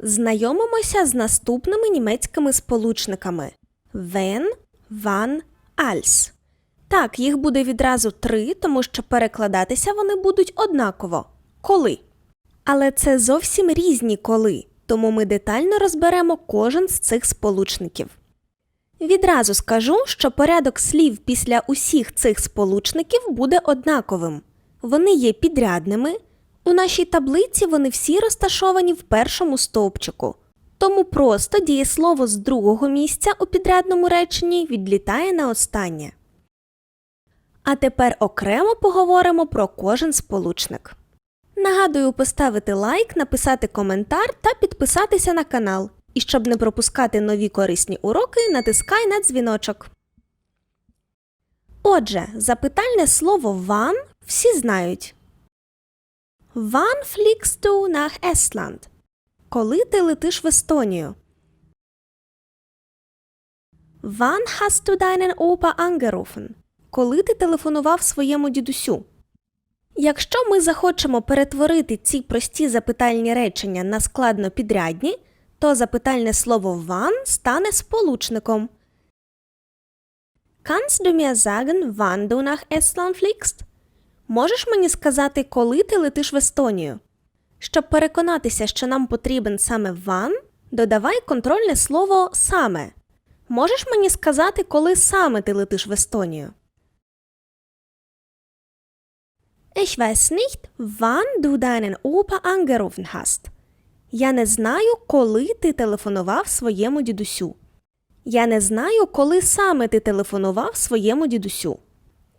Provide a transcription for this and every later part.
Знайомимося з наступними німецькими сполучниками wenn, wann, als. Так, їх буде відразу три, тому що перекладатися вони будуть однаково коли. Але це зовсім різні коли, тому ми детально розберемо кожен з цих сполучників. Відразу скажу, що порядок слів після усіх цих сполучників буде однаковим. Вони є підрядними. У нашій таблиці вони всі розташовані в першому стовпчику. Тому просто дієслово з другого місця у підрядному реченні відлітає на останнє. А тепер окремо поговоримо про кожен сполучник. Нагадую поставити лайк, написати коментар та підписатися на канал. І щоб не пропускати нові корисні уроки, натискай на дзвіночок. Отже, запитальне слово «ван» всі знають. Wann fliegst du nach Estland? Коли ти летиш в Естонію? Wann hast du deinen Opa angerufen? Коли ти телефонував своєму дідусю? Якщо ми захочемо перетворити ці прості запитальні речення на складно підрядні, то запитальне слово wann стане сполучником. Kannst du mir sagen, wann du nach Estland fliegst? Можеш мені сказати, коли ти летиш в Естонію? Щоб переконатися, що нам потрібен саме ван, додавай контрольне слово саме. Можеш мені сказати, коли саме ти летиш в Естонію? Ich weiß nicht, wann du deinen Opa angerufen hast. Я не знаю, коли ти телефонував своєму дідусю. Я не знаю, коли саме ти телефонував своєму дідусю.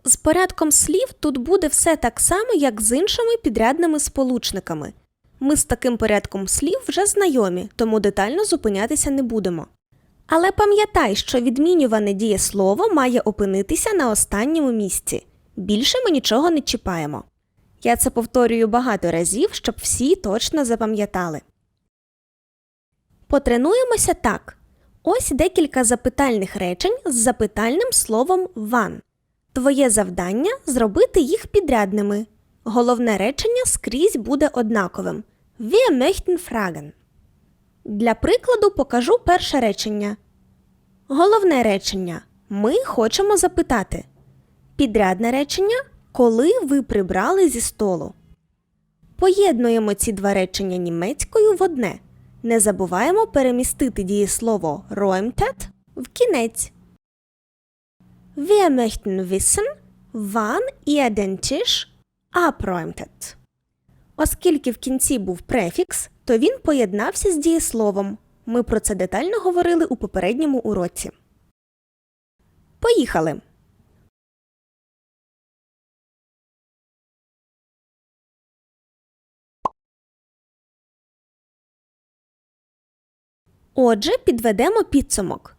З порядком слів тут буде все так само, як з іншими підрядними сполучниками. Ми з таким порядком слів вже знайомі, тому детально зупинятися не будемо. Але пам'ятай, що відмінюване дієслово має опинитися на останньому місці. Більше ми нічого не чіпаємо. Я це повторюю багато разів, щоб всі точно запам'ятали. Потренуємося так. Ось декілька запитальних речень з запитальним словом ван. Твоє завдання зробити їх підрядними. Головне речення скрізь буде однаковим. Wir möchten fragen. Для прикладу покажу перше речення. Головне речення. Ми хочемо запитати. Підрядне речення коли ви прибрали зі столу. Поєднуємо ці два речення німецькою в одне. Не забуваємо перемістити дієслово räumtet в кінець. Wir möchten wissen, wann ihr den Tisch abräumtet. Оскільки в кінці був префікс, то він поєднався з дієсловом. Ми про це детально говорили у попередньому уроці. Поїхали! Отже, підведемо підсумок.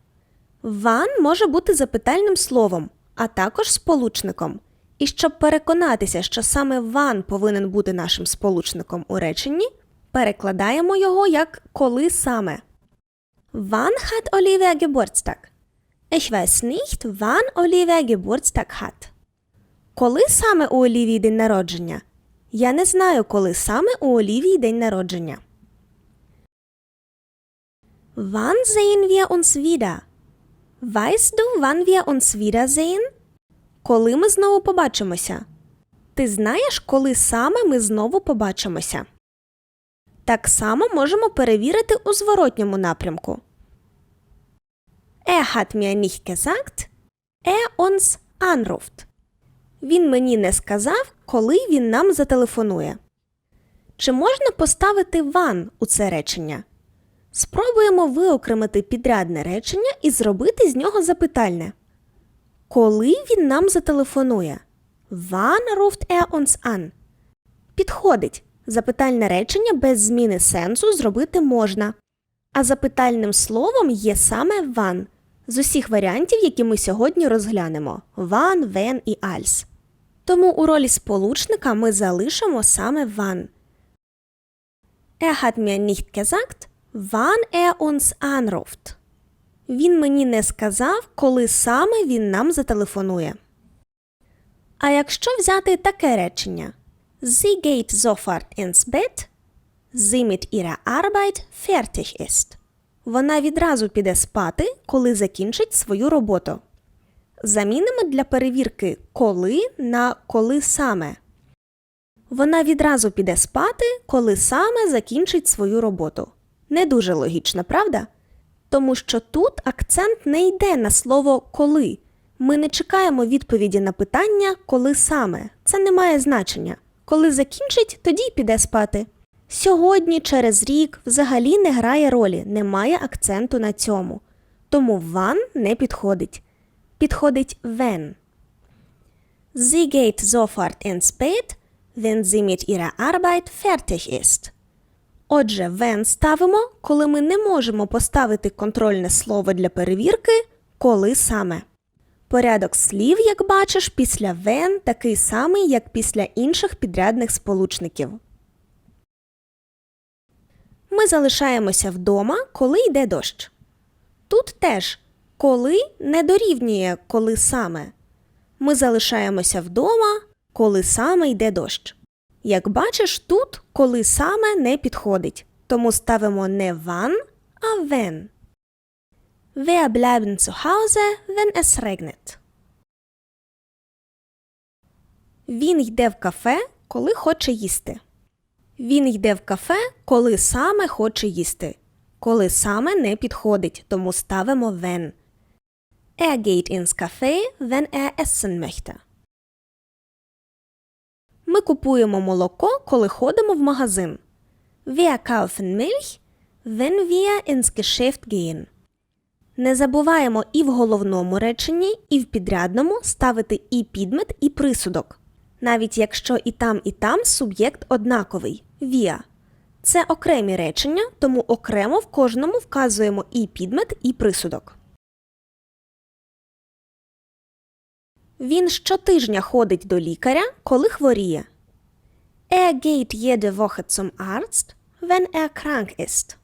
Ван може бути запитальним словом, а також сполучником. І щоб переконатися, що саме ван повинен бути нашим сполучником у реченні, перекладаємо його як коли саме. Wann hat Olivia Geburtstag? Ich weiß nicht, wann Olivia Geburtstag hat. Коли саме у Олівії день народження? Я не знаю, коли саме у Олівії день народження. Wann sehen wir uns wieder? Weißt du, wann wir uns wiedersehen? Коли ми знову побачимося? Ти знаєш, коли саме ми знову побачимося? Так само можемо перевірити у зворотньому напрямку. Er hat mir nicht gesagt, er uns anruft. Він мені не сказав, коли він нам зателефонує. Чи можна поставити ван у це речення? Спробуємо виокремити підрядне речення і зробити з нього запитальне. Коли він нам зателефонує? Wann ruft er uns an? Підходить. Запитальне речення без зміни сенсу зробити можна. А запитальним словом є саме wann з усіх варіантів, які ми сьогодні розглянемо wann, when і als. Тому у ролі сполучника ми залишимо саме wann. Er hat mir nicht gesagt, wann er uns anruft. Він мені не сказав, коли саме він нам зателефонує. А якщо взяти таке речення Sie geht sofort ins Bett, sie mit ihrer Arbeit fertig ist. Вона відразу піде спати, коли закінчить свою роботу. Замінимо для перевірки коли на коли саме. Вона відразу піде спати, коли саме закінчить свою роботу. Не дуже логічно, правда? Тому що тут акцент не йде на слово коли. Ми не чекаємо відповіді на питання коли саме. Це не має значення. Коли закінчить, тоді й піде спати. Сьогодні, через рік, взагалі не грає ролі, немає акценту на цьому. Тому ван не підходить. Підходить wenn. Sie geht sofort ins Bett, wenn sie mit ihrer Arbeit fertig ist. Отже, when ставимо, коли ми не можемо поставити контрольне слово для перевірки, коли саме. Порядок слів, як бачиш, після when такий самий, як після інших підрядних сполучників. Ми залишаємося вдома, коли йде дощ. Тут теж коли не дорівнює коли саме. Ми залишаємося вдома, коли саме йде дощ. Як бачиш, тут коли саме не підходить, тому ставимо не wann, а wenn. Wir bleiben zu Hause, wenn es regnet. Він йде в кафе, коли хоче їсти. Він йде в кафе, коли саме хоче їсти. Коли саме не підходить, тому ставимо wenn. Er geht ins Café, wenn er essen möchte. Ми купуємо молоко, коли ходимо в магазин. Wir kaufen Milch, wenn wir ins Geschäft gehen. Не забуваємо і в головному реченні, і в підрядному ставити і підмет, і присудок. Навіть якщо і там, і там суб'єкт однаковий wir. Це окремі речення, тому окремо в кожному вказуємо і підмет, і присудок. Він щотижня ходить до лікаря, коли хворіє. Er geht jede Woche zum Arzt, wenn er krank ist.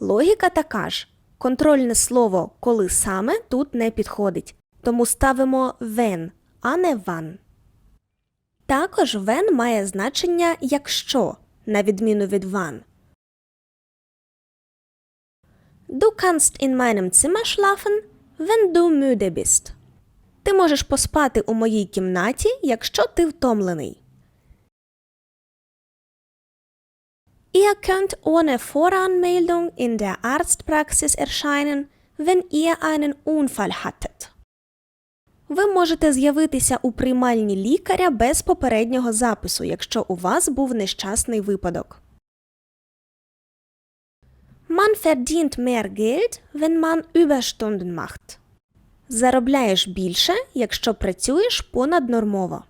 Логіка така ж. Контрольне слово коли саме тут не підходить, тому ставимо when, а не wann. Також when має значення якщо, на відміну від wann. Du kannst in meinem Zimmer schlafen, wenn du müde bist. Ти можеш поспати у моїй кімнаті, якщо ти втомлений. Ihr könnt ohne Voranmeldung in der Arztpraxis erscheinen, wenn ihr einen Unfall hattet. Ви можете з'явитися у приймальні лікаря без попереднього запису, якщо у вас був нещасний випадок. Man verdient mehr Geld, wenn man Überstunden macht. Заробляєш більше, якщо працюєш понаднормово.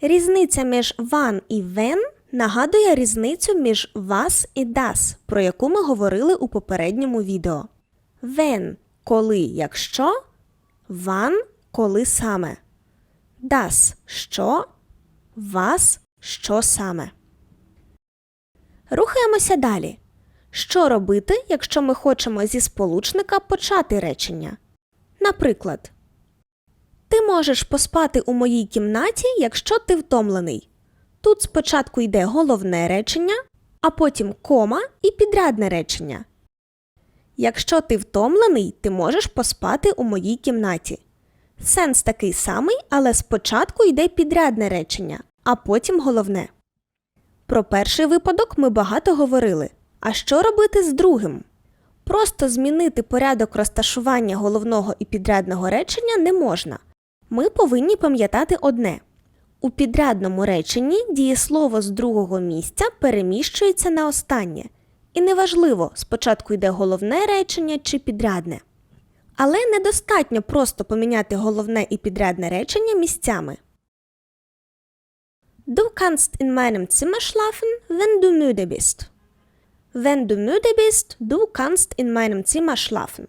Різниця між «ван» і «вен» нагадує різницю між «вас» і «das», про яку ми говорили у попередньому відео. «Вен» – коли якщо, «ван» – коли саме. «Das» – що, «вас» – що саме. Рухаємося далі. Що робити, якщо ми хочемо зі сполучника почати речення? Наприклад, ти можеш поспати у моїй кімнаті, якщо ти втомлений. Тут спочатку йде головне речення, а потім кома і підрядне речення. Якщо ти втомлений, ти можеш поспати у моїй кімнаті. Сенс такий самий, але спочатку йде підрядне речення, а потім головне. Про перший випадок ми багато говорили. А що робити з другим? Просто змінити порядок розташування головного і підрядного речення не можна. Ми повинні пам'ятати одне. У підрядному реченні дієслово з другого місця переміщується на останнє. І неважливо, спочатку йде головне речення чи підрядне. Але недостатньо просто поміняти головне і підрядне речення місцями. Du kannst in meinem Zimmer schlafen, wenn du müde bist. Wenn du müde bist, du kannst in meinem Zimmer schlafen.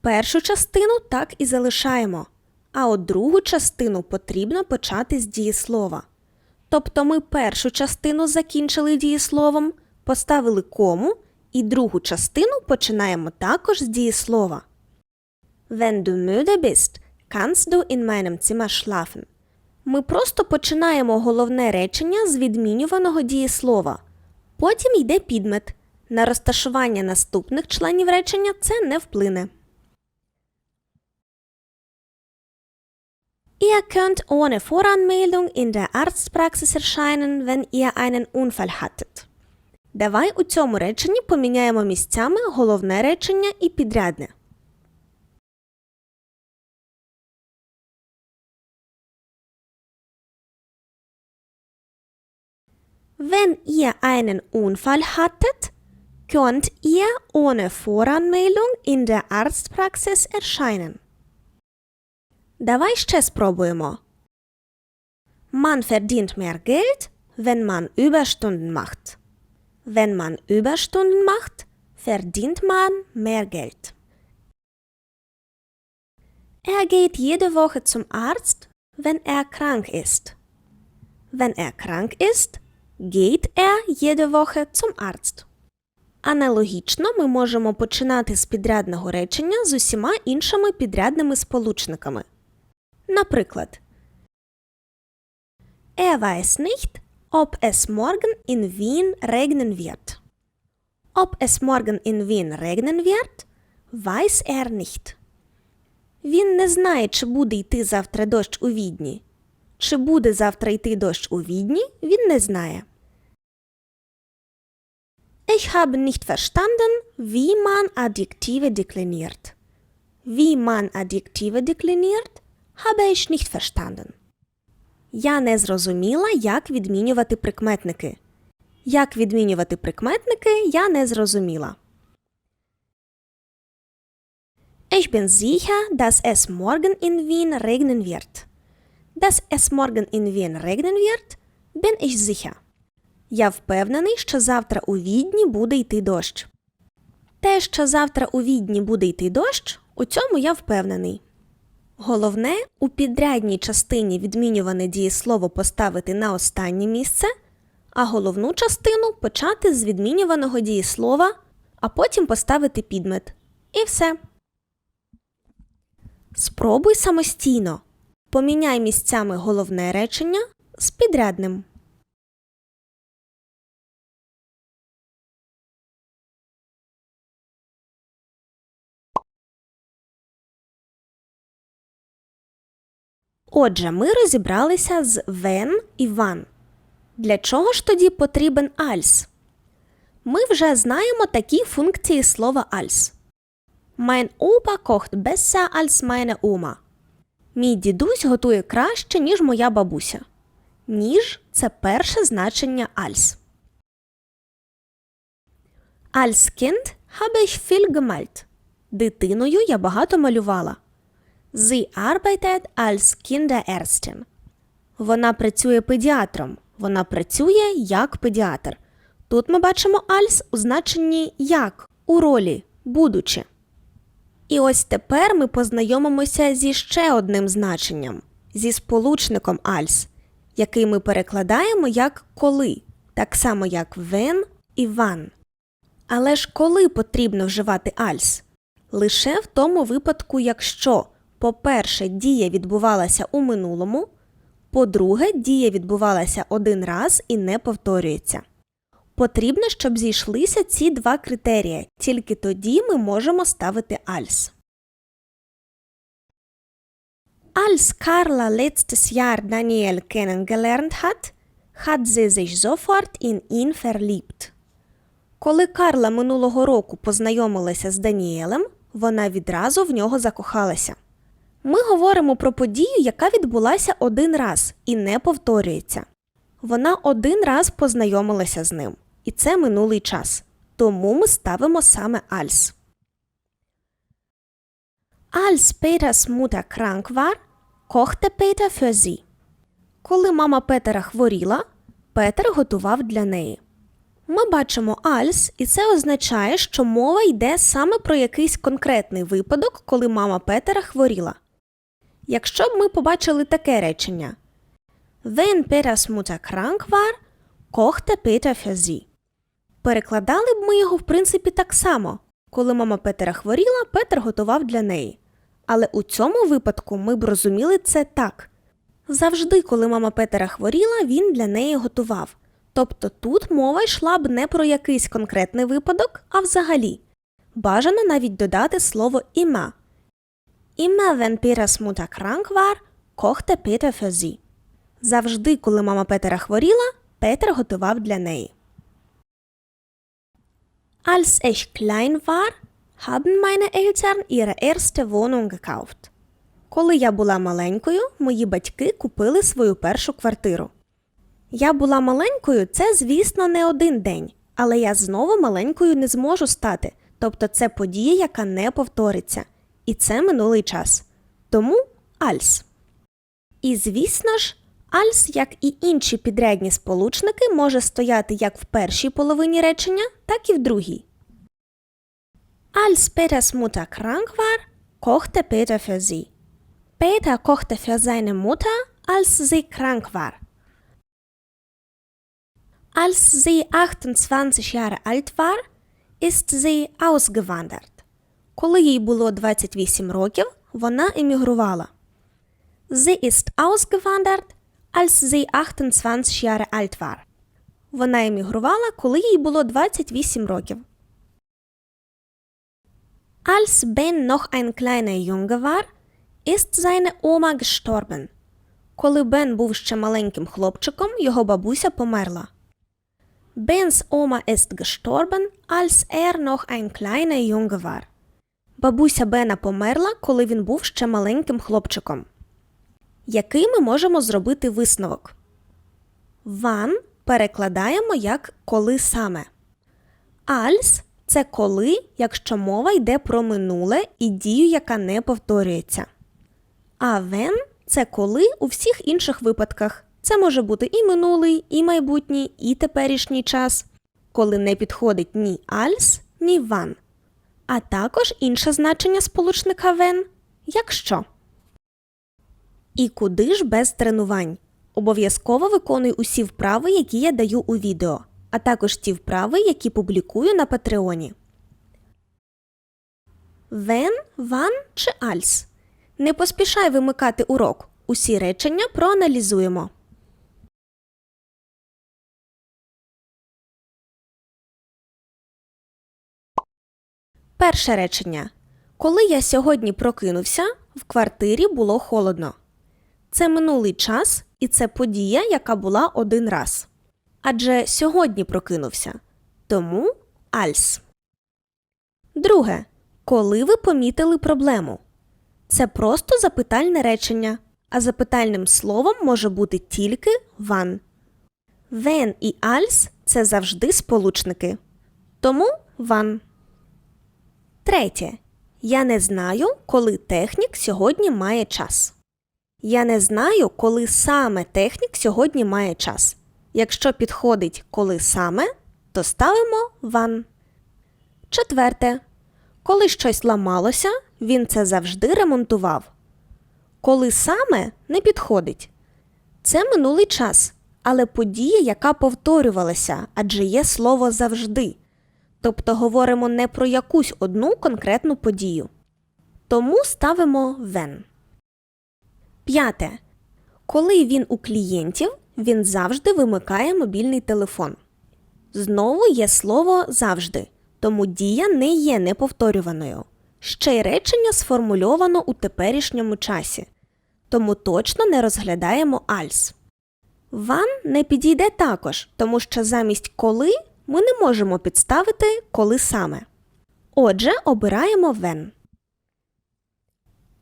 Першу частину так і залишаємо, а от другу частину потрібно почати з дієслова. Тобто ми першу частину закінчили дієсловом, поставили кому, і другу частину починаємо також з дієслова. Wenn du müde bist, kannst du in meinem Zimmer schlafen. Ми просто починаємо головне речення з відмінюваного дієслова. Потім йде підмет. На розташування наступних членів речення це не вплине. Ihr könnt ohne Voranmeldung in der Arztpraxis erscheinen, wenn ihr einen Unfall hattet. Давай у цьому реченні поміняємо місцями головне речення і підрядне. Wenn ihr einen Unfall hattet, könnt ihr ohne Voranmeldung in der Arztpraxis erscheinen. Давай ще спробуємо. Man verdient mehr Geld, wenn man Überstunden macht. Wenn man Überstunden macht, verdient man mehr Geld. Er geht jede Woche zum Arzt, wenn er krank ist. Wenn er krank ist, geht er jede Woche zum Arzt. Аналогічно ми можемо починати з підрядного речення з усіма іншими підрядними сполучниками. Наприклад, Er weiß nicht, ob es morgen in Wien regnen wird. Ob es morgen in Wien regnen wird, weiß er nicht. Він не знає, чи буде йти завтра дощ у Відні. Чи буде завтра йти дощ у Відні, він не знає. Ich habe nicht verstanden, wie man Adjektive dekliniert. Wie man Adjektive dekliniert, habe ich nicht verstanden. Я не зрозуміла, як відмінювати прикметники. Як відмінювати прикметники, я не зрозуміла. Ich bin sicher, dass es morgen in Wien regnen wird. Dass es morgen in Wien regnen wird, bin ich sicher. Я впевнений, що завтра у Відні буде йти дощ. Те, що завтра у Відні буде йти дощ, у цьому я впевнений. Головне, у підрядній частині відмінюване дієслово поставити на останнє місце, а головну частину почати з відмінюваного дієслова, а потім поставити підмет. І все. Спробуй самостійно. Поміняй місцями головне речення з підрядним. Отже, ми розібралися з when і wann. Для чого ж тоді потрібен als? Ми вже знаємо такі функції слова als. Mein Opa kocht besser als meine Oma. Мій дідусь готує краще, ніж моя бабуся. Ніж це перше значення als. Als Kind habe ich viel gemalt. Дитиною я багато малювала. Sie arbeitet als Kinderärztin. Вона працює педіатром. Вона працює як педіатр. Тут ми бачимо als у значенні як у ролі, будучи. І ось тепер ми познайомимося зі ще одним значенням зі сполучником als, який ми перекладаємо як коли, так само як when і wann. Але ж коли потрібно вживати als? Лише в тому випадку, якщо, по-перше, дія відбувалася у минулому, по-друге, дія відбувалася один раз і не повторюється. Потрібно, щоб зійшлися ці два критерії, тільки тоді ми можемо ставити als. Als Carla letztes Jahr Daniel kennengelernt hat, hat sie sich sofort in ihn verliebt. Коли Карла минулого року познайомилася з Даніелем, вона відразу в нього закохалася. Ми говоримо про подію, яка відбулася один раз і не повторюється. Вона один раз познайомилася з ним, і це минулий час. Тому ми ставимо саме als. Als Peters Mutter krank war, kochte Peter. Коли мама Петера хворіла, Петер готував для неї. Ми бачимо als, і це означає, що мова йде саме про якийсь конкретний випадок, коли мама Петера хворіла. Якщо б ми побачили таке речення Wenn Peters Mutter krank war, kochte Peter. Перекладали б ми його, в принципі, так само. Коли мама Петера хворіла, Петер готував для неї. Але у цьому випадку ми б розуміли це так. Завжди, коли мама Петера хворіла, він для неї готував. Тобто тут мова йшла б не про якийсь конкретний випадок, а взагалі. Бажано навіть додати слово іма. Wenn Peters Mutter krank war, kochte Peter. Завжди, коли мама Петера хворіла, Петер готував для неї. Als ich klein war, haben meine Eltern ihre erste Wohnung gekauft. Коли я була маленькою, мої батьки купили свою першу квартиру. Я була маленькою це, звісно, не один день, але я знову маленькою не зможу стати. Тобто це подія, яка не повториться. І це минулий час. Тому альс. І звісно ж, альс, як і інші підрядні сполучники, може стояти як в першій половині речення, так і в другій. Peter kochte für seine Mutter, als sie krank war. Als sie 28 Jahre alt war, ist sie ausgewandert. Коли їй було 28 років, вона емігрувала. Sie ist ausgewandert, als sie 28 Jahre alt war. Вона емігрувала, коли їй було 28 років. Als Ben noch ein kleiner Junge war, ist seine Oma gestorben. Коли Бен був ще маленьким хлопчиком, його бабуся померла. Bens Oma ist gestorben, als er noch ein kleiner Junge war. Бабуся Бена померла, коли він був ще маленьким хлопчиком. Який ми можемо зробити висновок? Ван перекладаємо як коли саме. Альс це коли, якщо мова йде про минуле і дію, яка не повторюється. А вен це коли у всіх інших випадках. Це може бути і минулий, і майбутній, і теперішній час, коли не підходить ні альс, ні ван. А також інше значення сполучника вен якщо. І куди ж без тренувань? Обов'язково виконуй усі вправи, які я даю у відео, а також ті вправи, які публікую на Патреоні. Вен, ван чи альс. Не поспішай вимикати урок. Усі речення проаналізуємо. Перше речення. Коли я сьогодні прокинувся, в квартирі було холодно. Це минулий час і це подія, яка була один раз. Адже сьогодні прокинувся. Тому альс. Друге. Коли ви помітили проблему? Це просто запитальне речення, а запитальним словом може бути тільки ван. Вен і альс це завжди сполучники. Тому ван. Третє. Я не знаю, коли технік сьогодні має час. Я не знаю, коли саме технік сьогодні має час. Якщо підходить коли саме, то ставимо ван. Четверте. Коли щось ламалося, він це завжди ремонтував. Коли саме не підходить. Це минулий час, але подія, яка повторювалася, адже є слово завжди. Тобто говоримо не про якусь одну конкретну подію. Тому ставимо вен. П'яте. Коли він у клієнтів, він завжди вимикає мобільний телефон. Знову є слово завжди, тому дія не є неповторюваною. Ще й речення сформульовано у теперішньому часі. Тому точно не розглядаємо альс. Ван не підійде також, тому що замість коли ми не можемо підставити коли саме. Отже, обираємо вен.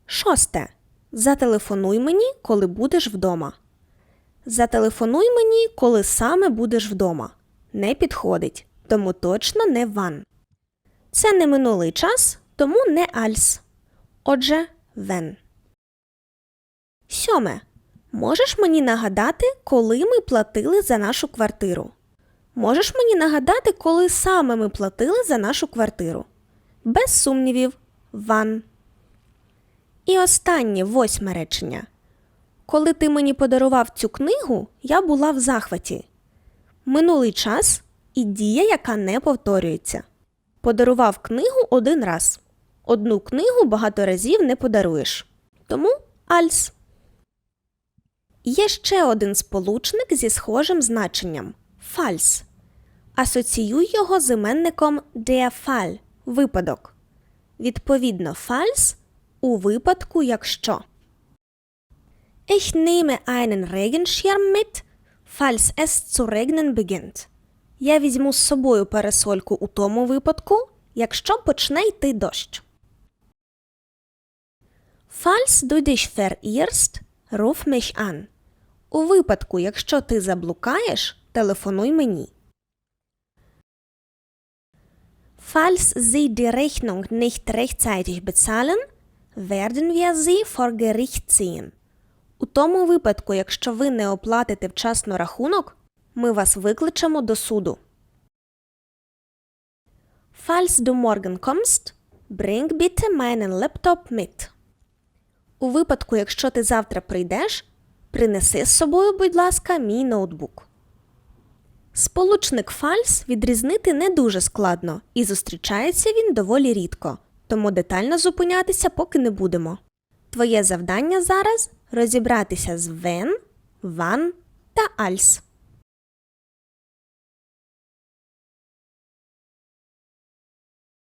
Шосте. Зателефонуй мені, коли будеш вдома. Зателефонуй мені, коли саме будеш вдома. Не підходить, тому точно не ван. Це не минулий час, тому не альс. Отже, вен. Сьоме. Можеш мені нагадати, коли ми платили за нашу квартиру? Можеш мені нагадати, коли саме ми платили за нашу квартиру? Без сумнівів, ван. І останнє восьме речення. Коли ти мені подарував цю книгу, я була в захваті. Минулий час і дія, яка не повторюється. Подарував книгу один раз. Одну книгу багато разів не подаруєш. Тому альс. Є ще один сполучник зі схожим значенням falls. Асоціюй його з іменником Fall – випадок. Відповідно, falls у випадку, якщо. Ich nehme einen Regenschirm mit, falls es zu regnen beginnt. Я візьму з собою парасольку у тому випадку, якщо почне йти дощ. Falls du dich verirrst, ruf mich an. У випадку, якщо ти заблукаєш, телефонуй мені. Falls Sie die Rechnung nicht rechtzeitig bezahlen, werden wir Sie vor Gericht ziehen. У тому випадку, якщо ви не оплатите вчасно рахунок, ми вас викличемо до суду. Falls du morgen kommst, bring bitte meinen Laptop mit. У випадку, якщо ти завтра прийдеш, принеси з собою, будь ласка, мій ноутбук. Сполучник фальс відрізнити не дуже складно і зустрічається він доволі рідко, тому детально зупинятися поки не будемо. Твоє завдання зараз розібратися з when, Ван та als.